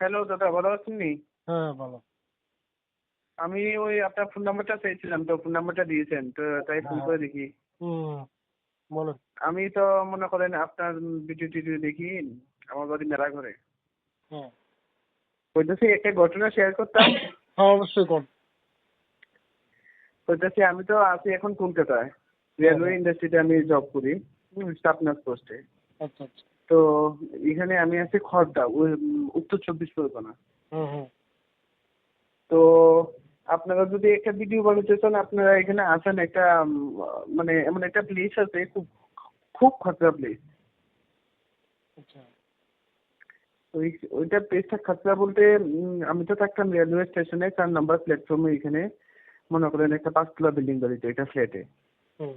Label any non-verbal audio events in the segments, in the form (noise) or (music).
Hello দাদা ভালো আছেন নি? হ্যাঁ ভালো। আমি ওই আপনার ফোন নাম্বারটা চাইছিলাম তো ফোন নাম্বারটা দিয়েছেন তো তাই ফোন হ্যাঁ। করে দেখি। আমি তো মনে করেন আপনার ভিডিও টিডিও দেখি আমার বাড়ি মেলা ঘরে হ্যাঁ। বলতেছি একটা ঘটনা শেয়ার করতাম। হ্যাঁ অবশ্যই কোন বলতেছি আমি তো আছি এখন কলকাতায়। রেলওয়ে ইন্ডাস্ট্রিতে আমি জব করি স্টাফ নার্স পোস্টে আচ্ছা আচ্ছা। তো এখানে আমি আছি খড়দা উত্তর চব্বিশ পরগনা। তো আপনারা যদি একটা ভিডিও বানাতে চান আপনারা এখানে আসেন একটা মানে এমন একটা প্লেস আছে খুব খুব খতরা প্লেস আচ্ছা। ওই ওইটা প্লেসটা খতরা বলতে আমি তো থাকতাম রেলওয়ে স্টেশনে চার নাম্বার প্ল্যাটফর্মে এখানে। মনে করেন একটা পাঁচতলা বিল্ডিং বাড়িতে এটা ফ্ল্যাটে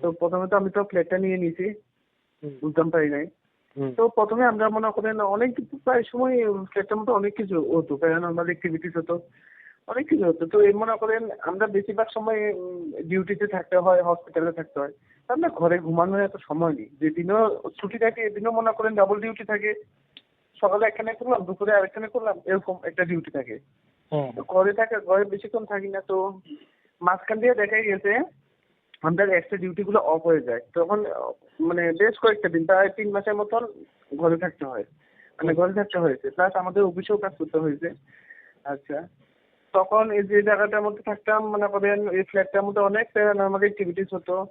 তো প্রথমে তো আমি তো ফ্ল্যাটটা নিয়ে নিয়েছি বুঝতাম পারি নাই। তো প্রথমে আমরা মনে করেন অনেক প্রায় সময় ফ্ল্যাটের মধ্যে অনেক কিছু হতো প্যারানর্মাল অ্যাক্টিভিটিস হতো অনেক কিছু হতো। তো এই মনে করেন আমরা বেশিরভাগ সময় ডিউটিতে থাকতে হয় হসপিটালে থাকতে হয়। আমরা ঘরে ঘুমানোর এত সময় নেই। যেদিনও ছুটি থাকে এদিনও মনে করেন ডাবল ডিউটি থাকে। সকালে একখানে করলাম দুপুরে আরেকখানে করলাম এরকম একটা ডিউটি থাকে। তো ঘরে থাকে ঘরে বেশিক্ষণ থাকি না তো মাঝখান দিয়ে দেখা গেছে আমাদের একটা ডিউটি গুলো অফ হয়ে যায়। তখন মানে বেশ কয়েকটা দিন প্রায় তিন মাসের মতন ঘরে থাকতে হয়। মানে ঘরে থাকতে হয়েছে। প্লাস আমাদের অফিসেও কাজ করতে হয়েছে। আচ্ছা। তখন এই যে জায়গাটার মধ্যে থাকতাম মনে করেন এই ফ্ল্যাটটার মধ্যে অনেক প্যারানর্মাল অ্যাক্টিভিটিস হতো।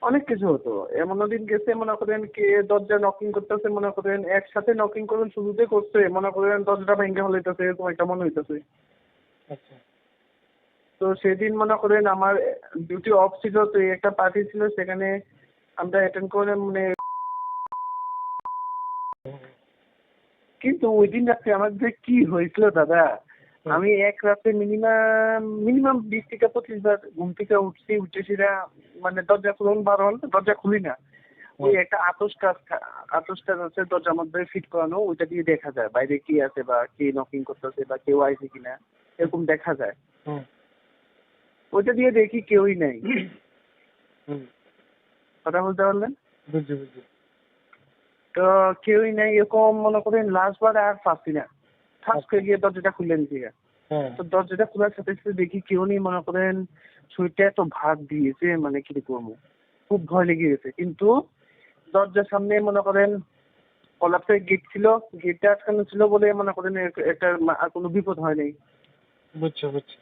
অনেক কিছু হতো। এমনও দিন গেছে মনে করেন কে দরজা নকিং করতেছে মনে করেন একসাথে নকিং করুন শুরুতে করছে মনে করেন দরজাটা ভেঙে হলাইতেছে এরকম একটা মনে হইতেছে। আচ্ছা। তো সেদিন মনে করেন আমার ডিউটি অফ ছিল তো একটা পার্টি ছিল সেখানে আমরা অ্যাটেন্ড করে মানে কিন্তু ওই দিন রাত্রে আমার যে কি হয়েছিল দাদা আমি এক রাতে মিনিমাম মিনিমাম বিশ থেকে পঁচিশ বার ঘুম থেকে উঠছি উঠেছিরা মানে দরজা খুলুন বারো হল দরজা খুলি না। ওই একটা আতস কাজ আতস কাজ আছে দরজার মধ্যে ফিট করানো ওইটা দিয়ে দেখা যায় বাইরে কি আছে বা কে নকিং করতেছে বা কেউ আইছে কিনা এরকম দেখা যায়। হুম। ওইটা দিয়ে দেখি কেউই নেই। কথা বলতে পারলেন? বুঝছি বুঝছি। তো কেউই নেই এরকম মনে করেন লাস্ট বার আর পাচ্ছি না ঠাস করে গিয়ে দরজাটা খুলে নিতে হ্যাঁ। তো দরজাটা খোলার সাথে সাথে দেখি কেউ নেই মনে করেন শরীরটা এত ভাগ দিয়েছে মানে কি করব খুব ভয় লেগে গেছে। কিন্তু দরজার সামনে মনে করেন কলাপসের গেট ছিল গেটটা আটকানো ছিল বলে মনে করেন একটা আর কোনো বিপদ হয় নাই। বুঝছি বুঝছি।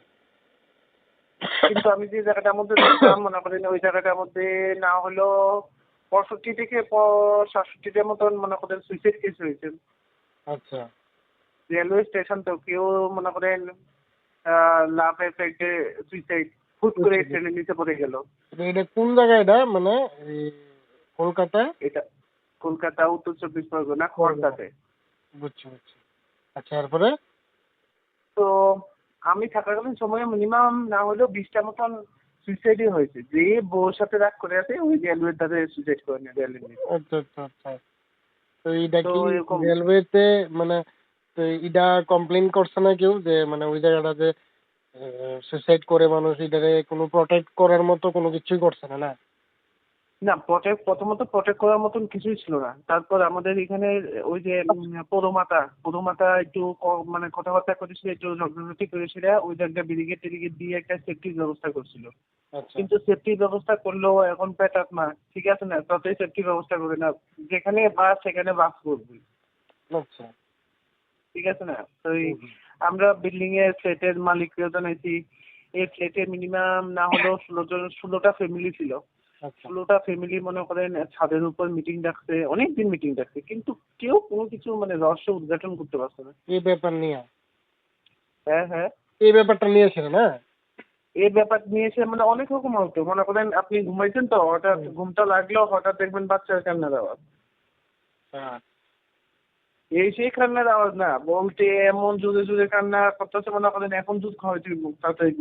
কিন্তু আমি যে জায়গাটার মধ্যে ছিলাম মনে করেন ওই জায়গাটার মধ্যে না হলো পঁয়ষট্টি থেকে সাতষট্টিটার মতন মনে করেন সুইসাইড কেস হয়েছে। আচ্ছা। রেলওয়ে স্টেশন তো কেউ মনে করেন লাভ এফেক্টে সুইসাইড হুট করে ট্রেনের নিচে পড়ে গেল। এটা কোন জায়গায় এটা? মানে এই কলকাতায়? এটা কলকাতা উত্তর চব্বিশ পরগনা খড়দাতে বুঝছি বুঝছি। আচ্ছা এরপরে? তো আমি থাকাকালীন সময়ে মিনিমাম না হলেও বিশটা মতন সুইসাইডই হয়েছে। যে বউর সাথে রাগ করে আছে ওই রেলওয়ের ধারে সুইসাইড করে নেয় রেলওয়ে আচ্ছা আচ্ছা আচ্ছা। তো এইটা কি রেলওয়েতে মানে তো এটা কমপ্লেন করছে না কেউ যে মানে ওই জায়গাটাতে সুইসাইড করে মানুষ এটারে কোনো প্রটেক্ট করার মতো কোনো কিছুই করছে না না? না প্রটেক্ট প্রথমত প্রটেক্ট করার মতন কিছুই ছিল না। তারপর আমাদের এখানে ওই যে উম, পৌরমাতা পৌরমাতা একটু মানে কথাবার্তা করেছিল একটু ঝগড়াঝাটি করেছিল ওই জায়গায় ব্যারিকেড টেরিকেড দিয়ে একটা সেফটির ব্যবস্থা করছিল। আচ্ছা। কিন্তু সেফটির ব্যবস্থা করলেও এখন পেটাত না ঠিক আছে না? ততই সেফটির ব্যবস্থা করে না। যেখানে বাস সেখানে বাস করবে। আচ্ছা। ঠিক আছে না? তো আমরা বিল্ডিং এর ফ্ল্যাটের মালিককেও জানাইছি এই ফ্ল্যাটে মিনিমাম না হলেও ষোলো জন ষোলোটা ফ্যামিলি ছিল। আচ্ছা। ষোলোটা ফ্যামিলি মনে করেন ছাদের উপর মিটিং ডাকছে অনেক দিন মিটিং ডাকছে কিন্তু কেউ কোনো কিছু মানে রহস্য উদ্ঘাটন করতে পারছে না। এই ব্যাপার নিয়ে। হ্যাঁ হ্যাঁ। এই ব্যাপারটা নিয়েছিল না? এই ব্যাপার নিয়ে এসে মানে অনেক রকম হতো মনে করেন আপনি ঘুমাইছেন তো হঠাৎ ঘুমটা লাগল হঠাৎ দেখবেন বাচ্চার কান্নার আওয়াজ। হ্যাঁ এই সেই কান্নার আওয়াজ না বলতে এমন জোরে জোরে কান্না করতেছে মনে করেন এখন দুধ খাওয়াইছি তাড়াতাড়ি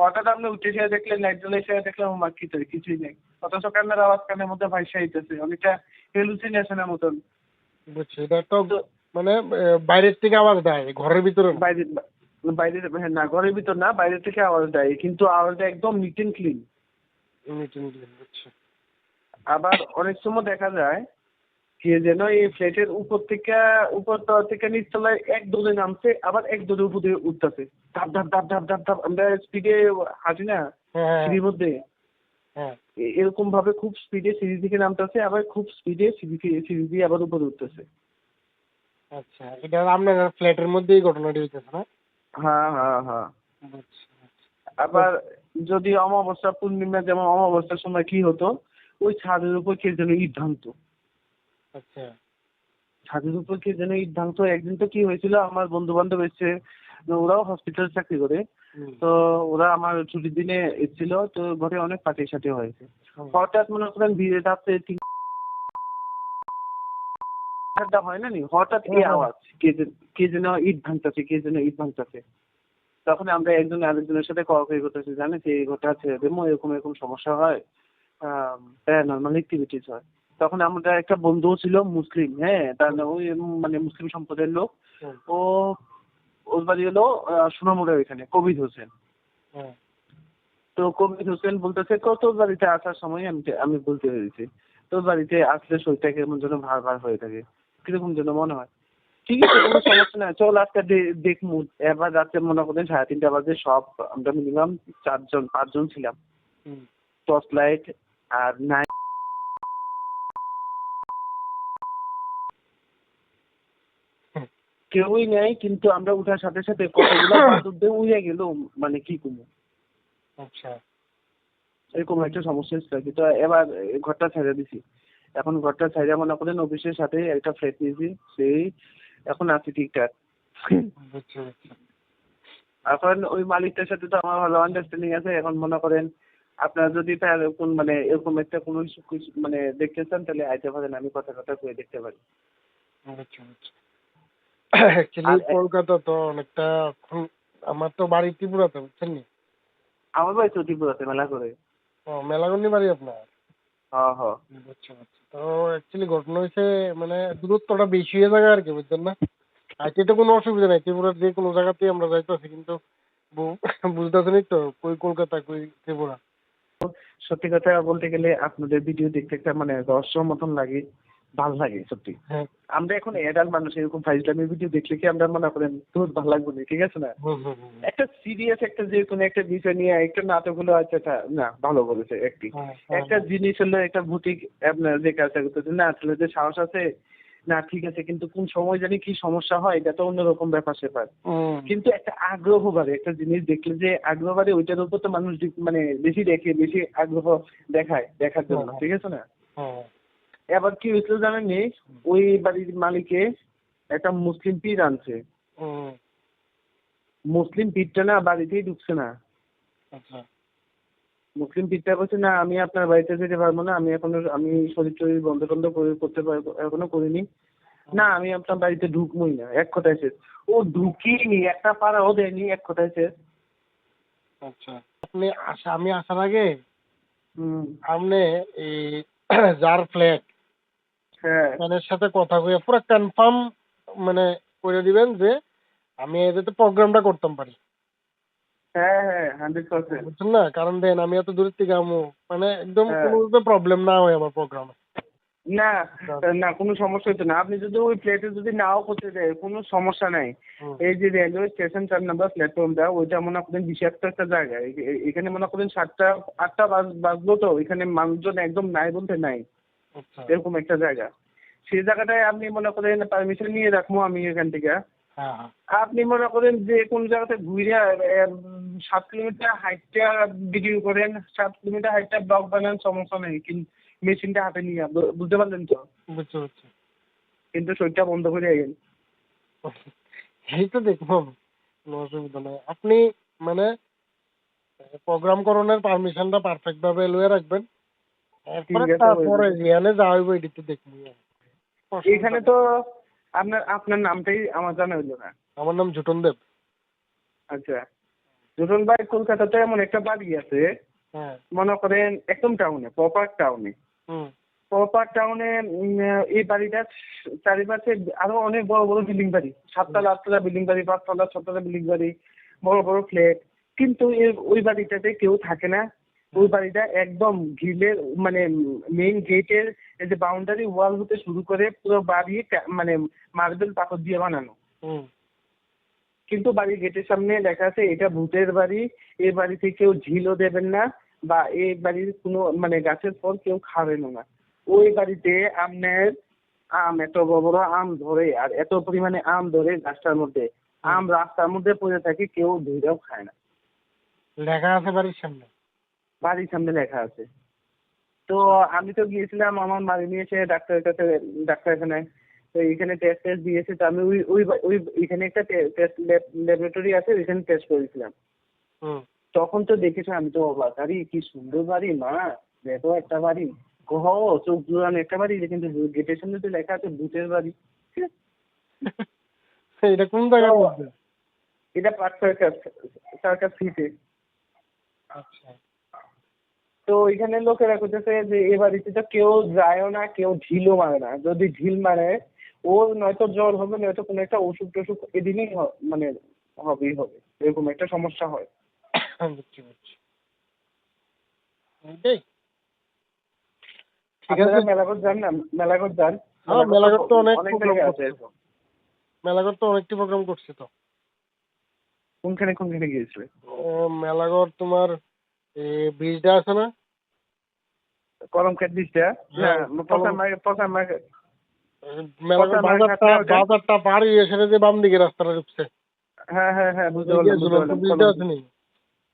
হঠাৎ আপনি উঠে এসে দেখলেন লাইট জ্বলে এসে দেখলেন আমার কি তো কিছুই নেই। অথচ কান্নার আওয়াজ কানের মধ্যে ভাইসা আইতেছে অনেকটা হেলুসিনেশনের মতন। বুঝছি এটা তো মানে বাইরের থেকে আওয়াজ দেয় ঘরের ভিতরে না। বাইরে বাইরে হ্যাঁ না ঘরের ভিতর না বাইরে থেকে আওয়াজ দেয় কিন্তু আওয়াজটা একদম নিট অ্যান্ড ক্লিন মিটিং দিলেন বুঝছি। আবার অনেক সময় দেখা যায় কে যেন এই ফ্ল্যাটের উপর থেকে উপর তলা থেকে নিচ তলায় এক দৌড়ে নামছে আবার এক উপর দিয়ে উঠতেছে। ধাপ ধাপ ধাপ ধাপ ধাপ ধাপ আমরা স্পিডে হাঁটি না হ্যাঁ সিঁড়ির মধ্যে। হ্যাঁ। এরকম ভাবে খুব স্পিডে সিঁড়ি থেকে নামতেছে আবার খুব স্পিডে সিঁড়ি সিঁড়ি দিয়ে আবার উপরে উঠতেছে। আচ্ছা এটা আপনার ফ্ল্যাটের মধ্যেই ঘটনাটি হইতেছে না? হ্যাঁ হ্যাঁ হ্যাঁ। বুঝছি বুঝছি। আবার যদি অমাবস্যা পূর্ণিমা যেমন অমাবস্যার সময় কি হতো ওই ছাদের উপর কে যেন ইট ভাঙতো। আচ্ছা। ছাদের উপর কে যেন ইট ভাঙতো একদিন তো কি হয়েছিল আমার বন্ধু বান্ধব এসছে ওরাও হসপিটাল চাকরি করে। তো ওরা আমার ছুটির দিনে এসেছিল তো ঘরে অনেক পার্টি সাথে হয়েছে হঠাৎ মনে করেন ভিড়ে ঠান্ডা হয় না নি? হঠাৎ এই আওয়াজ কে যেন কে যেন ইট ভাঙতেছে কে যেন ইট ভাঙতেছে। তখন আমরা একজন আরেকজনের সাথে কোঅপারেট করতেছি জানিস এই ঘটনা দেবো এরকম এরকম সমস্যা হয় প্যারানর্মাল অ্যাক্টিভিটিস হয়। তখন আমরা একটা বন্ধু ছিল মুসলিম হ্যাঁ তার ওই মানে মুসলিম সম্প্রদায়ের লোক। ও ওর বাড়ি হলো আহ, সোনামুড়া ওইখানে কবির হোসেন। তো কবির হোসেন বলতেছে "তো তোর বাড়িতে আসার সময় আমি আমি বলতে পেরেছি। তোর বাড়িতে আসলে শরীরটা কেমন যেন ভার ভার হয়ে থাকে কীরকম যেন মনে হয়। ঠিক আছে কোনো সমস্যা নাই চল আজকে দে- দেখমু। এবার রাতে মনে করেন সাড়ে তিনটা বাজে সব আমরা মিনিমাম চারজন পাঁচজন ছিলাম। টর্চ লাইট আর নাই কেউই নেই কিন্তু আমরা উঠার সাথে সাথে কতগুলো (coughs) বাদুর দিয়ে উড়ে গেল মানে কি করব? আচ্ছা। এরকম একটা সমস্যা ছিল কিন্তু এবার ঘরটা ছেড়ে দিছি। এখন ঘরটা ছেড়ে মনে করেন অফিসের সাথে একটা ফ্ল্যাট নিয়েছি সেই এখন আছি ঠিকঠাক। বুঝছি বুঝছি এখন ওই মালিকটার সাথে তো আমার ভালো আন্ডারস্ট্যান্ডিং আছে। এখন মনে করেন আপনার যদি তার কোন মানে এরকম একটা কোনো কিছু মানে দেখতে চান তাহলে আইতে পারেন আমি কথা কথা কয়ে দেখতে পারি। বুঝছি বুঝছি অ্যাকচুয়ালি কলকাতা তো অনেকটা আমার তো বাড়ি ত্রিপুরাতে বুঝছেন নি? আমার বাড়ি তো ত্রিপুরাতে মেলা করে ও বাড়ি আপনার? হ্যাঁ হ্যাঁ বুঝছি বুঝছি তো অ্যাকচুয়ালি ঘটনা হয়েছে মানে দূরত্বটা বেশি হয়ে যাবে আর কি বুঝছেন না? তো কোনো অসুবিধা নাই ত্রিপুরার যে কোনো জায়গাতেই আমরা যাইতেছি কিন্তু বুঝতেছেনই তো কই কলকাতা কই ত্রিপুরা। সত্যি কথা বলতে গেলে আপনাদের ভিডিও দেখতে একটা মানে রহস্য মতন লাগে। ভালো লাগে সত্যি। হ্যাঁ। আমরা এখন এডাল মানুষ এরকম ফাইজলামি ভিডিও দেখলে কি আমরা মনে করেন তোর ভালো লাগবে না? ঠিক আছে না? একটা সিরিয়াস একটা যে কোনো একটা বিষয় নিয়ে একটা নাটক হলো আচ্ছা আচ্ছা, না ভালো বলেছে একটি। হ্যাঁ, হ্যাঁ, একটা জিনিস হলো একটা বুটিক আপনার যে কাজটা করতেছে না ছেলেদের সাহস আছে না ঠিক আছে কিন্তু কোন সময় জানি কি সমস্যা হয় এটা তো অন্যরকম ব্যাপার সেপার। কিন্তু একটা আগ্রহ বাড়ে একটা জিনিস দেখলে যে আগ্রহ বাড়ে ওইটার উপর তো মানুষ মানে বেশি দেখে বেশি আগ্রহ দেখায় দেখার জন্য। ঠিক আছে না? এবার কি হয়েছিল জানেননি ওই বাড়ির মালিকে একটা মুসলিম পীর আনছে। মুসলিম পীরটা না বাড়িতেই ঢুকছে না। আচ্ছা। মুসলিম পীরটা বলছে না আমি আপনার বাড়িতে যেতে পারব না। আমি এখনও আমি শরীর টরীর বন্ধ টন্ধ করে- করতে পারব এখনও করিনি। না আমি আপনার বাড়িতে ঢুকবোই না। এক কথায় শেষ। ও ঢুকিনি একটা পাড়াও দেয়নি এক কথায় শেষ। আচ্ছা। আপনি আসা আমি আসার আগে হুম। আপনি এই (clears throat) যার ফ্ল্যাট ম্যানের সাথে কথা কয়ে পুরো কনফার্ম মানে করে দিবেন যে আমি এটাতে প্রোগ্রামটা করতাম পারি। হ্যাঁ হ্যাঁ হান্ড্রেড পার্সেন্ট বুঝছেন না? কারণ দেন আমি এত দূরের থেকে আমু। মানে একদম হ্যাঁ। কোনো প্রবলেম না হয় আমার প্রোগ্রামে না না কোনো সমস্যা হতো না। আপনি যদি ওই প্লেটে যদি নাও করতে দেয় কোনো সমস্যা নাই। এই যে রেলওয়ে স্টেশন চার নাম্বার প্ল্যাটফর্মটা ওইটা মনে করেন বিষাক্ত একটা জায়গা। এখানে মনে করেন সাতটা আটটা বাজ বাজলো তো এখানে মানুষজন একদম নাই বলতে নাই। আচ্ছা এরকম একটা জায়গা। সেই জায়গাটায় আপনি মনে করেন পারমিশন নিয়ে রাখব আমি এখান থেকে। হ্যাঁ হ্যাঁ। আপনি মনে করেন যে কোন জায়গাতে ঘুরে সাত কিলোমিটার হাইটটা ভিডিও করেন সাত কিলোমিটার হাইটটা ব্লক বানান সমস্যা নেই কিন্তু মেশিনটা হাতে নিয়ে বুঝতে পারলেন তো? বুঝছি কিন্তু শরীরটা বন্ধ করে গেল। এই তো দেখব অসুবিধা নাই। আপনি মানে প্রোগ্রাম করণের পারমিশনটা পারফেক্ট ভাবে লয়ে রাখবেন। তারপরে দেখব। এখানে তো। আপনার আপনার নামটাই আমার জানা হইল না। আমার নাম জুটন দেব। আচ্ছা ভাই কলকাতাতে এমন একটা বাড়ি আছে হ্যাঁ। মনে করেন একদম টাউনে প্রপার টাউনে। হুম। প্রপার টাউনে এই বাড়িটার চারিপাশে আরও অনেক বড় বড় বিল্ডিং বাড়ি সাততলা আটতলা বিল্ডিং বাড়ি পাঁচতলা ছতলা বিল্ডিং বাড়ি বড় বড় ফ্ল্যাট। কিন্তু ওই বাড়িটাতে কেউ থাকে না ওই বাড়িটা একদম ঘিলের মানে মেইন গেটের যে বাউন্ডারি ওয়াল হতে শুরু করে পুরো বাড়ি মানে মার্বেল পাথর দিয়ে বানানো। কিন্তু বাড়ির গেটের সামনে লেখা আছে এটা ভূতের বাড়ি এই বাড়িতে কেউ ঝিলও দেবেন না বা এই বাড়ির কোনো মানে গাছের ফল কেউ খাবেনও না। ওই বাড়িতে আপনার আম এত বড় বড় আম ধরে আর এত পরিমাণে আম ধরে গাছটার মধ্যে। আম রাস্তার মধ্যে পড়ে থাকে কেউ ধরেও খায় না। লেখা আছে বাড়ির সামনে। বাড়ির সামনে লেখা আছে। তো আমি তো গিয়েছিলাম আমার মারি নিয়ে এসে ডাক্তারের কাছে ডাক্তারখানায়। তো এখানে টেস্ট টেস্ট দিয়েছে তো আমি ওই ওই ওই এখানে একটা টেস্ট ল্যাবরেটরি আছে ওইখানে টেস্ট করেছিলাম। হুম। তখন তো দেখেছ আমি তো অবাক। আরে কি সুন্দর বাড়ি মা! দেখো একটা বাড়ি। কহ চোখ জুড়ানো একটা বাড়ি কিন্তু গেটের সামনে তো লেখা আছে ভূতের বাড়ি। (laughs) এটা কোন জায়গার তো- মধ্যে? এটা পার্ক সার্কাস সিটে আচ্ছা। তো এখানে লোকেরা করতেছে যে এ বাড়িতে তো কেউ যায়ও না কেউ ঢিলও মারে না। যদি ঢিল মারে ওর নয়তো জ্বর হবে নয়তো কোনো একটা ওষুধ টষুধ এদিনই মানে হবেই হবে। এরকম একটা সমস্যা হয়। বুঝছি বুঝছি। ঠিক আছে। মেলাঘর যান না? মেলাঘর যান? হ্যাঁ, মেলাঘর তো অনেক করছে। মেলাঘর তো অনেকটি প্রোগ্রাম করছে তো। কোনখানে কোনখানে গিয়েছিলে? ও, মেলাঘর তোমার ব্রিজটা আছে না? হ্যাঁ, কলম- মার্কেট পচার মার্কেট মেলাঘর কথা মার বাজারটা হয়ে সেটা যে বাম দিকে রাস্তাটা ঢুকছে। হ্যাঁ হ্যাঁ হ্যাঁ বুঝতে পারলাম ঝুলন্ত পারলাম আছে নি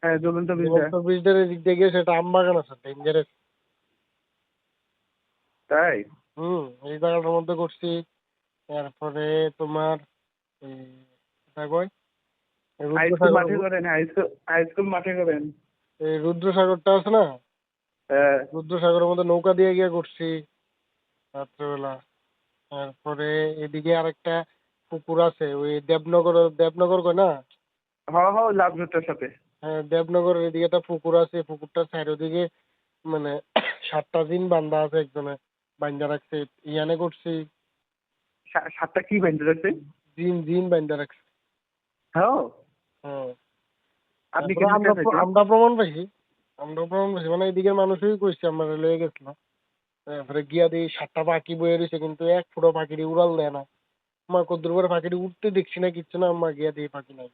হ্যাঁ জ্বলন্ত ব্রিজটা ঝুলন্ত ব্রিজটার এদিক দিয়ে গিয়ে সেটা আম বাগান আছে ডেঞ্জারাস তাই? হুম এই জায়গাটার মধ্যে করছি। তারপরে তোমার কয়? হাই স্কুল মাঠে করেন হাই স্কুল হাই স্কুল মাঠে করেন। এই রুদ্রসাগরটা আছে না? হ্যাঁ। রুদ্রসাগরের মধ্যে নৌকা দিয়ে গিয়ে করছি রাত্রেবেলা। তারপরে এদিকে আরেকটা পুকুর আছে ওই দেবনগর দেবনগর কয় না? হ্যাঁ হ্যাঁ সাথে। হ্যাঁ দেবনগরের এদিকে একটা পুকুর আছে পুকুরটার ওদিকে মানে (coughs) সাতটা দিন বান্ধা আছে একজনে বান্ধা রাখছে। ইয়ানে করছি সাতটা কি বেঁধে রাখছে? দিন দিন বান্ধা রাখছে। হ্যাঁ হ্যাঁ। আপনি আমরা প্রমাণ পাইছি। আমরা প্রমাণ পাইছি। মানে এদিকের মানুষই কইছে আমরা লয়ে গেছিল তারপরে গিয়া দিয়ে সাতটা পাখি বয়ে রয়েছে কিন্তু এক ফুটো পাখিটি উড়াল দেয় না। আমার কদ্দুর করে পাখিটি উঠতে দেখছি না কিচ্ছু না। আমার গিয়া দিয়ে পাখি নাই।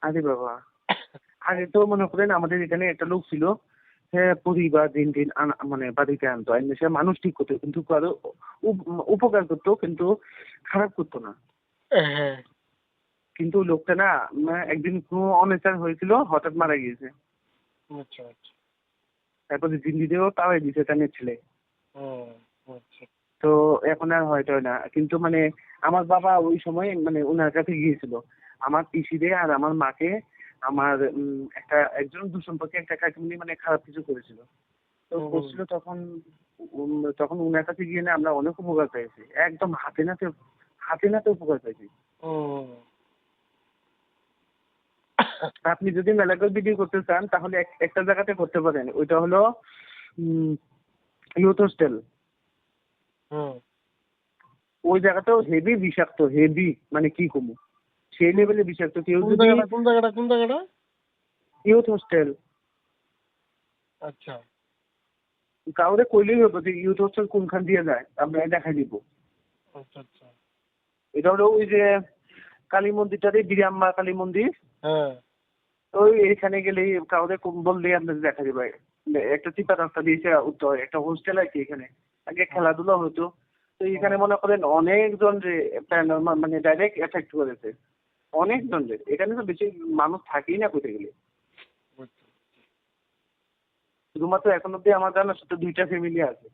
আরে বাবা। আগে তো মনে করেন আমাদের এখানে একটা লোক ছিল হ্যাঁ পরিবার দিন দিন মানে বাড়িতে আনতো। সে মানুষ ঠিক করতো কিন্তু কারও উপ- উপকার করতো কিন্তু খারাপ করতো না। হ্যাঁ। কিন্তু লোকটা না মানে একদিন কোনো অনেচার হয়েছিল হঠাৎ মারা গিয়েছে। আচ্ছা আচ্ছা। তারপরে জিন্দিতেও তাওয়াই দিছে তার ছেলে। আচ্ছা। তো এখন আর হয়তো না। কিন্তু মানে আমার বাবা ওই সময় মানে ওনার কাছে গিয়েছিল। আমার পিসিরে আর আমার মাকে আমার একটা একজন দুঃসম্পর্কে একটা কাকিমনি মানে খারাপ কিছু করেছিল। তো। করছিল তখন তখন ওনার কাছে গিয়ে না আমরা অনেক উপকার পেয়েছি। একদম হাতে নাতে হাতে নাতে উপকার পেয়েছি। আপনি যদি মেলাগর ভিডিও করতে চান তাহলে একটা জায়গাতে করতে পারেন। ওইটা হলো ইউথ হোস্টেল। হুম। ওই জায়গাটাও হেভি বিষাক্ত হেভি মানে কি কমু? সেই লেভেলে বিষাক্ত। কেউ কোন যদি জায়গাটা কোন জায়গাটা কোন জায়গাটা? Youth hostel. আচ্ছা। কাউরে কইলেই হবে যে ইউথ হোস্টেল কোনখান দিয়ে যায় আমরা দেখাই দিব। আচ্ছা আচ্ছা। এটা হলো ওই যে কালী মন্দিরটাতে বিরাম্মা কালী মন্দির। হ্যাঁ। ওই এখানে গেলেই কাউরে কম- বললেই আপনাদের দেখা যাবে। একটা চিপা রাস্তা দিয়েছে উত্তর, একটা হোস্টেল আছে এখানে। আগে খেলাধুলা হতো। তো এখানে মনে করেন অনেকজন যে মানে ডাইরেক্ট এফেক্ট করেছে। অনেকজন যে, এখানে তো বেশি মানুষ থাকেই না কোথায় গেলে। শুধুমাত্র এখন অব্দি আমার জানা শুধু দুইটা ফ্যামিলি আছে।